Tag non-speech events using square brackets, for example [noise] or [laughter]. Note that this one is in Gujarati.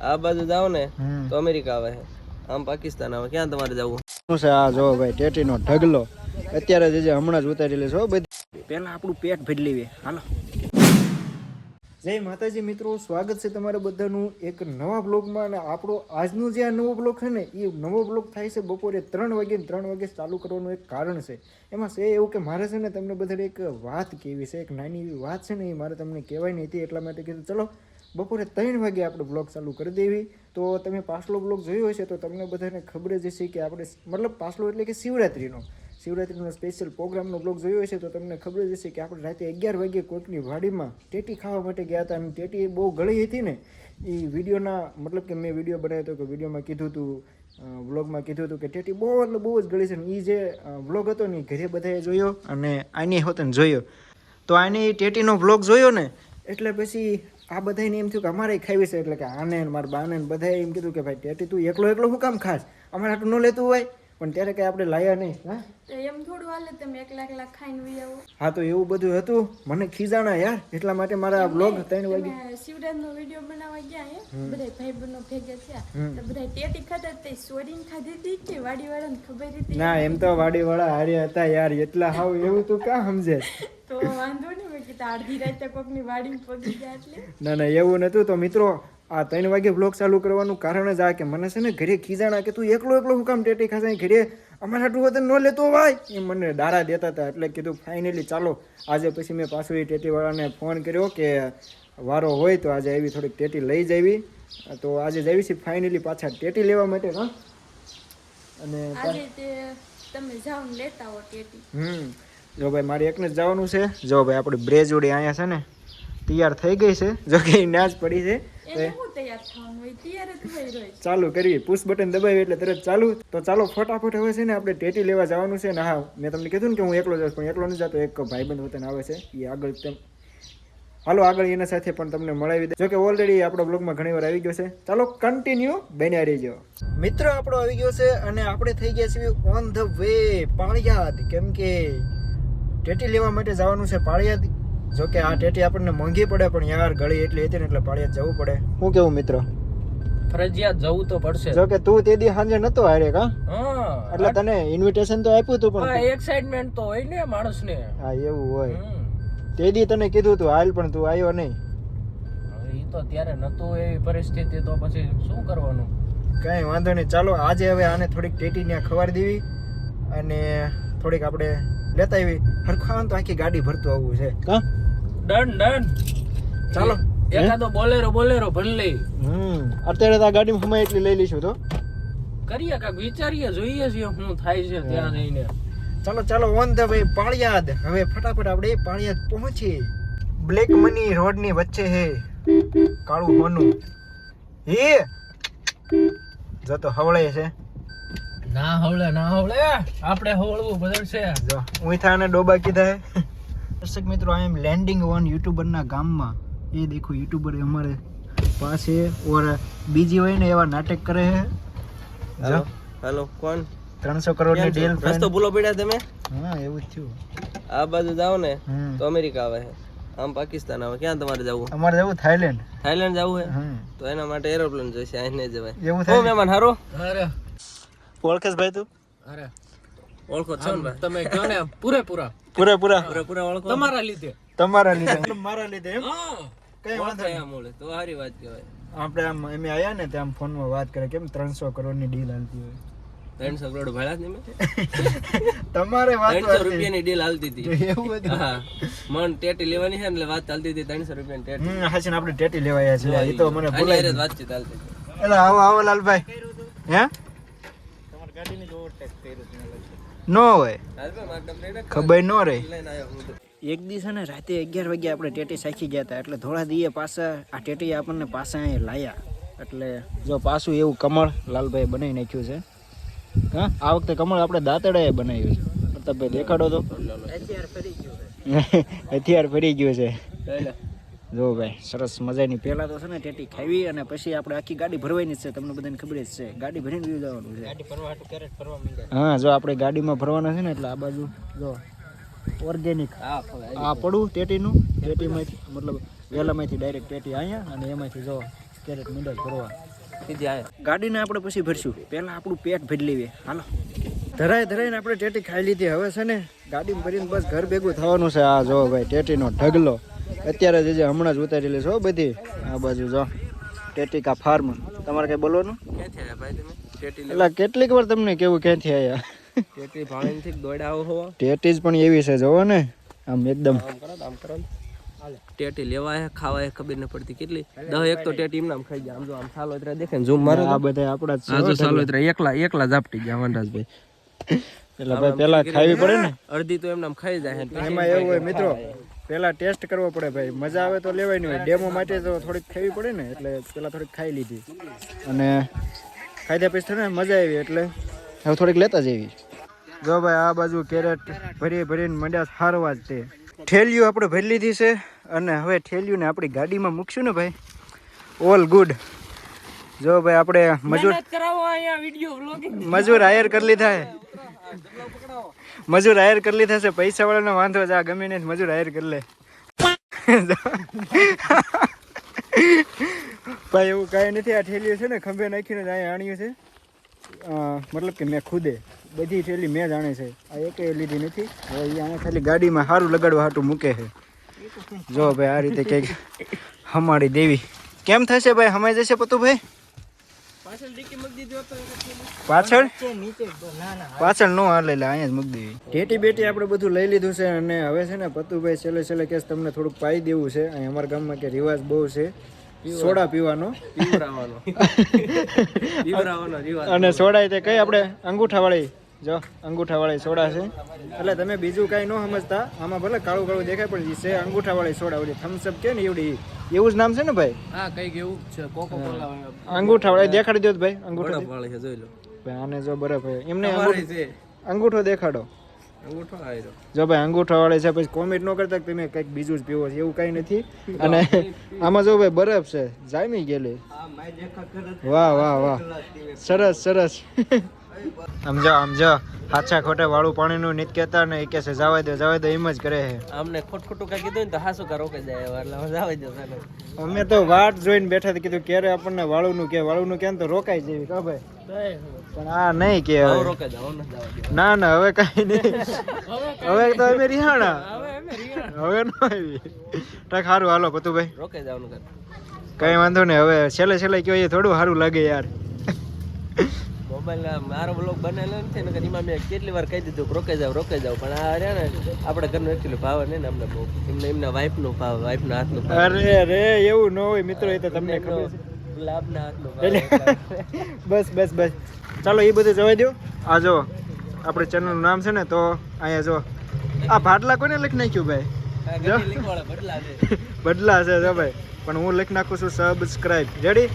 આ બાજુ જાવ ને તો અમેરિકા આવે છે. આમ પાકિસ્તાન આવે. ક્યાં તમારે જવું? શું છે આ? જો ભાઈ ટેટીનો ઢગલો. અત્યારે જ જે હમણાં જ ઉતારી લેશો બધી. પહેલા આપણું પેટ ભરી લેવી. હાલો. જય માતાજી મિત્રો સ્વાગત છે તમારા બધાનું એક નવા બ્લોગમાં અને આપણો આજનો જે આ નવો બ્લોગ છે ને એ નવો બ્લોગ થાય છે બપોરે ત્રણ વાગે ત્રણ વાગે ચાલુ કરવાનું એક કારણ છે. એમાં છે એવું કે મારે છે ને તમને બધાને એક વાત કેવી છે એક નાની એવી વાત છે ને એ મારે તમને કહેવાય નહીં હતી એટલા માટે કીધું. ચલો બપોરે ત્રણ વાગે આપણે બ્લોગ ચાલુ કરી દેવી. તો તમે પાછલો બ્લોગ જોયો હશે તો તમને બધાને ખબર જ હશે કે આપણે મતલબ પાછલો એટલે કે શિવરાત્રિનો. શિવરાત્રિનો સ્પેશિયલ પ્રોગ્રામનો બ્લોગ જોયો હશે તો તમને ખબર જ હશે કે આપણે રાતે અગિયાર વાગે કોઈકની વાડીમાં ટેટી ખાવા માટે ગયા હતા. અને ટેટી બહુ ગળી હતી ને એ વિડીયોના, મતલબ કે મેં વીડિયો બનાવ્યો હતો કે વિડીયોમાં કીધું હતું વ્લોગમાં કીધું હતું કે ટેટી બહુ, એટલે બહુ જ ગળી છે. ને એ જે વ્લોગ હતો ને એ ઘરે બધાએ જોયો અને આની હોતને જોયો. તો આની ટેટીનો વ્લોગ જોયો ને, એટલે પછી આ બધાને એમ થયું કે અમારે ખાવી છે એટલે કે આને મારા બાને બધાએ એમ કીધું કે ભાઈ ટેટી તું એકલો એકલો શું કામ ખાસ અમારે આટલું ન લેતું હોય પણ ત્યારે કઈ આપણે લાયા નહીં હા? તો એમ થોડું હાલે તમે એકલા એકલા ખાઈને વહી આવો. હા તો એવું બધું હતું. મને ખીજાણા યાર એટલા માટે મારા બ્લોગ ત્રણ વાગે શિવરાજનો વીડિયો બનાવવા ગયા હે? બધા ભાઈ બહેનો ભેગા થયા. તો બધા ટેટી ખાતા તે સોરીને ખાધી હતી કે વાડીવાળાને ખબર હતી? ના એમ તો વાડીવાળા હારે હતા યાર એટલા હાવ એવું તું ક્યાં સમજે? [laughs] તો વાંધો નહીં. અડધી રાતે કોકની વાડીમાં પગી ગયા એટલે? ના ના એવું નતું તો મિત્રો આ ત્રણ વાગે બ્લોગ ચાલુ કરવાનું કારણ જ આ કે મને છે ને ઘરે ખીજાણા કે તું એકલો એકલો હું કામ ટેટી ખાશે? ઘરે અમારા આટલું વતન ન લેતો ભાઈ એ મને દારા દેતા હતા એટલે કીધું ફાઇનલી ચાલો આજે પછી મેં પાછું એ ટેટીવાળાને ફોન કર્યો કે વારો હોય તો આજે આવી થોડીક ટેટી લઈ જવી તો આજે જવી છે ફાઇનલી પાછા ટેટી લેવા માટે હા. અને તમે જાઓ લેતા હો ટેટી. હમ. જો ભાઈ મારે એકને જ જવાનું છે. જો ભાઈ આપણી બ્રેજ ઉડી અહીંયા છે ને તૈયાર થઈ ગઈ છે. જો કે ના જ પડી છે. ચાલુ કરવી. પુશ બટન દબાવી એટલે તરત ચાલુ. તો ચાલો ફટાફટ હવે છે ને આપણે ટેટી લેવા જવાનું છે ને હા મેં તમને કીધું ને કે હું એકલો જઈશ પણ એકલો નથી જતો એક ભાઈબંધ વતન આવે છે. એ આગળ તેમ હાલો આગળ એના સાથે પણ તમને મળાવી દે. જો કે ઓલરેડી આપણો બ્લોગમાં ઘણી વાર આવી ગયો છે. ચાલો કન્ટિન્યુ બન્યા રહીજો. મિત્રો આપણો આવી ગયો છે અને આપણે થઈ ગયા છીએ ઓન ધ વે પાળિયાદ. કેમ કે ટેટી લેવા માટે જવાનું છે પાળિયાદ જો કે આ ટેટી આપણને મોંઘી પડે પણ યાર ગળી એટલી હતી ને એટલે પાળિયાદ જવું પડે. શું કેવું મિત્ર? ફરજિયાત જવું તો પડશે. જો કે તું તે દી સાંજે નતો હારે કા? હા. એટલે તને ઇન્વિટેશન તો આપ્યું હતું પણ એક્સાઇટમેન્ટ તો. હોય ને માણસ ને હા એવું હોય. તે દી તને કીધું તું હાલ પણ તું આવ્યો નહીં. એ તો ત્યારે નતું એવી પરિસ્થિતિ તો પછી શું કરવાનું? કઈ વાંધો નહીં. ચાલો આજે હવે આને થોડીક ટેટી ત્યાં ખવાર દેવી અને થોડીક આપણે લેતા આવી. હરખાવાનું તો આખી ગાડી ભરતું આવવું છે. કા? Done done. ચાલો. એકાદો બોલેરો બોલેરો ભરી લઈ. હમ. અત્યારે તો આ ગાડીમાં હમણાં એટલી લઈ લઈશું તો. કરીએ કાક વિચારીએ જોઈએ છીએ શું થાય છે ત્યાં જઈને. ચાલો ચાલો ઓન ધ વે પાળિયાદ. હવે ફટાફટ આપણે પાળિયાદ પહોંચીએ. બ્લેક મની રોડની વચ્ચે હે. કાળું હોનું. હે? જો તો હવળે છે. ના હવળે ના હવળે. આપણે હવળવું બધું જો ઉઈથા અને ડોબા કીધા હે. દર્શક મિત્રો I am landing on YouTuber ના ગામમાં. એ દેખો યુટ્યુબર અમારે પાસે ઓર બીજી હોય ને એવા નાટક કરે હે હેલો હેલો કોણ? ત્રણસો કરોડની ડીલ રસ્તો ભૂલો પડ્યા તમે? હા એવું જ થયું. આ બાજુ જાઓ ને તો અમેરિકા આવે છે. આમ પાકિસ્તાન આવે. ક્યાં તમારે જવું? અમારે જવું થાઈલેન્ડ. થાઈલેન્ડ જવું હે તો એના માટે એરોપ્લેન જોઈશે અહીં નહીં જવાય. એવું થાય મહેમાન હારો. અરે ઓળખેશ ભાઈ તું? અરે. ઓળખો છો ને તમે કહો ને પૂરેપૂરા. પૂરા પૂરા પૂરેપૂરા ઓળખો. તમારા લીધે. તમારા લીધે. [laughs] મારા લીધે એમ? કઈ વાંધો ઓળખાય મોળે તો સારી વાત કહેવાય. આપણે આમ એમ આયા ને ત્યાં ફોનમાં વાત કરે કેમ ત્રણસો કરોડની ડીલ હાલતી હોય. ત્રણસો કરોડ ભાડા જ નહીં [laughs] તમારે વાત ત્રણસો રૂપિયાની ડીલ હાલતી હતી. એવું હતું. હા. મન ટેટી લેવાની છે એટલે વાત ચાલતી હતી ત્રણસો રૂપિયાની ટેટી. હા છે આપણે ટેટી લેવાયા છે. એ તો મને જ વાતચીત ચાલતી હતી. એટલે આવો આવો લાલભાઈ. હે? નો હોય. ખબર ન રહી. એક દિવસ ને રાતે અગિયાર વાગે આપણે ટેટી સાખી ગયા હતા એટલે થોડા દીએ પાછા આ ટેટી આપણને પાછા અહીં લાયા. એટલે જો પાછું એવું કમળ લાલભાઈ બનાવી નાખ્યું છે. હા આ વખતે કમળ આપણે દાંતડાએ બનાવ્યું છે. પ્રતાપભાઈ દેખાડો તો. [laughs] હથિયાર ફરી ગયું છે. જો ભાઈ સરસ મજાની પહેલા તો છે ને ટેટી ખાવી અને પછી આપણે આખી ગાડી ભરવાની જ છે તમને બધાને ખબર જ છે. ગાડી ભરીને લઈ જવાનું છે. હા જો આપણે ગાડીમાં ભરવાના છે ને એટલે આ બાજુ જો ઓર્ગેનિક આ પડું ટેટીનું. ટેટીમાંથી મતલબ વેલામાંથી ડાયરેક્ટ ટેટી અહીંયા અને એમાંથી જો કેરેટ મીંડા ભરવા. ગાડીને આપણે પછી ભરશું. પહેલાં આપણું પેટ ભરી લેવી. હાલો. ધરાય ધરાઈને આપણે ટેટી ખાઈ લીધી. હવે છે ને ગાડીમાં ભરીને બસ ઘર ભેગું થવાનું છે. આ જો ભાઈ ટેટીનો ઢગલો. અત્યારે જ હમણાં જ ઉતારી લેશો બધી આ બાજુ જો ટેટિકા ફાર્મ તમારે કઈ બોલવાનું? એટલે કેટલીક વાર તમને કેવું ક્યાંથી આયા ટેટી ભાણેથી દોડ્યા આવો હોવા ટેટીજ પણ એવી છે જોવો ને આમ એકદમ. ટેટી લેવાય ખાવાય ખબર ન પડતી કેટલી. દહ એક તો ટેટી આમ ખાઈ ગયા. આમ જો આમ સાલો એટલે દેખે ને ઝૂમ મારો આ બધા આપણા છે આ જો સાલો એટલે એકલા એકલા ઝાપટી ગયા વનરાજભાઈ. એટલે ભાઈ પેલા ખાવી પડે ને? અડધી તો એમ આમ ખાઈ જાય એમાં એવું હોય મિત્રો પેલા ટેસ્ટ કરવો પડે ભાઈ. મજા આવે તો લેવાય નહીં હોય. ડેમો માટે તો થોડીક ખાવી પડે ને એટલે પેલા થોડીક ખાઈ લીધી. અને ખાધા પછી ને મજા આવી એટલે હવે થોડીક લેતા જવી જો ભાઈ આ બાજુ કેરેટ ભરી ભરીને મંડ્યા હારવા જ તે. ઠેલિયું આપણે ભરી લીધી છે અને હવે ઠેલિયું ને આપણી ગાડીમાં મૂકશું ને ભાઈ. ઓલ ગુડ જો ભાઈ આપણે મજૂર મજૂર હાયર કરી લીધા મજૂર હાયર કરી છે પૈસા વાળાનો વાંધો જ આ ગમે નહીં મજૂર હાયર કરી લે. ભાઈ, એવું કાંઈ નથી, આ ઠેલીઓ છે ને, ખંભે નાખીને જ આણ્યું છે મતલબ કે મેં ખુદે, બધી થેલી મેં જ આણે છે. આ એકે લીધી નથી. હવે અહીંયા ખાલી ગાડીમાં સારું લગાડવા હાટું મૂકે છે. જો ભાઈ, આ રીતે કંઈક હમાડી દેવી. કેમ થશે ભાઈ, હમાઈ જશે પતુભાઈ? પાછળ પાછળ? નો હાલે એટલે અહીંયા જ મૂકી દેવી. ટેટી બેટી આપણે બધું લઈ લીધું છે અને હવે છે ને પતુભાઈ છેલ્લે છેલ્લે કેસ તમને થોડુંક પાઈ દેવું છે. અહીં અમારા ગામમાં કે રિવાજ બહુ છે. સોડા પીવાનો. પીવરાવાનો [laughs] પીવરાવાનો રિવાજ. અને સોડા તે કઈ આપણે અંગૂઠા વાળી જો અંગૂઠાવાળી સોડા છે. એટલે તમે બીજું કાંઈ ન સમજતા આમાં ભલે કાળું કાળું દેખાય પણ છે અંગૂઠાવાળી સોડા ઓલી થમ્સઅપ કે ને એવડી. એવું જ નામ છે ને ભાઈ? હા કંઈક એવું છે કોકો કોલા અંગૂઠા દેખાડી દો ભાઈ અંગૂઠાવાળી છે જોઈ લો. ભાઈ આને જો બરફ હોય. એમને અંગૂઠો- દેખાડો. જો ભાઈ અંગૂઠો વાળે છે પછી કોમેન્ટ ન કરતા તમે કંઈક બીજું જ પીવો છે એવું કઈ નથી. અને આમાં જો ભાઈ બરફ છે જામી ગયેલી. વાહ વાહ વાહ. સરસ સરસ. સમજો આમ જો હાચા ખોટા વાળું પાણીનું નીત કહેતા ને એ કે છે જવા દો જવા દે એમ જ કરે છે. અમને ખોટ ખોટું કઈ કીધું ને તો હાસુ કા રોકે જાય એટલે જવા દે અમે તો વાટ જોઈને બેઠા હતા કીધું ક્યારે આપણને વાળુનું કે વાળુનું કેમ તો રોકાઈ જેવી કા ભાઈ? પણ આ નહીં કે હવે. ન ના ના હવે કઈ નહીં. હવે તો અમે રિહાણા. હવે ન આવી. ટાક સારું હાલો પતુભાઈ. રોકાઈ જવાનું કઈ વાંધો નહીં હવે છેલ્લે છેલ્લે કયો એ થોડું સારું લાગે યાર. મોબાઈલ મારો બ્લોગ બનેલો નથી ને એમાં મેં કેટલી વાર કહી દીધું રોકાઈ જાવ રોકાઈ જાવ પણ આ રહ્યા ને આપણે ઘરનું એકચ્યુઅલી ભાવે નહીં ને અમને બહુ. એમને એમના વાઈફનું ભાવ વાઈફના હાથનું ભાવ. અરે અરે એવું ન હોય મિત્રો એ તો તમને ખબર છે. ગુલાબના હાથનું બસ બસ બસ. ચાલો એ બધું જવા દો. આ જો આપણે ચેનલનું નામ છે ને તો અહીંયા જો. આ ભાટલા કોને લખી નાખ્યું ભાઈ? બદલા [laughs] છે. જો ભાઈ. પણ હું લખી નાખું છું સબસ્ક્રાઇબ રેડી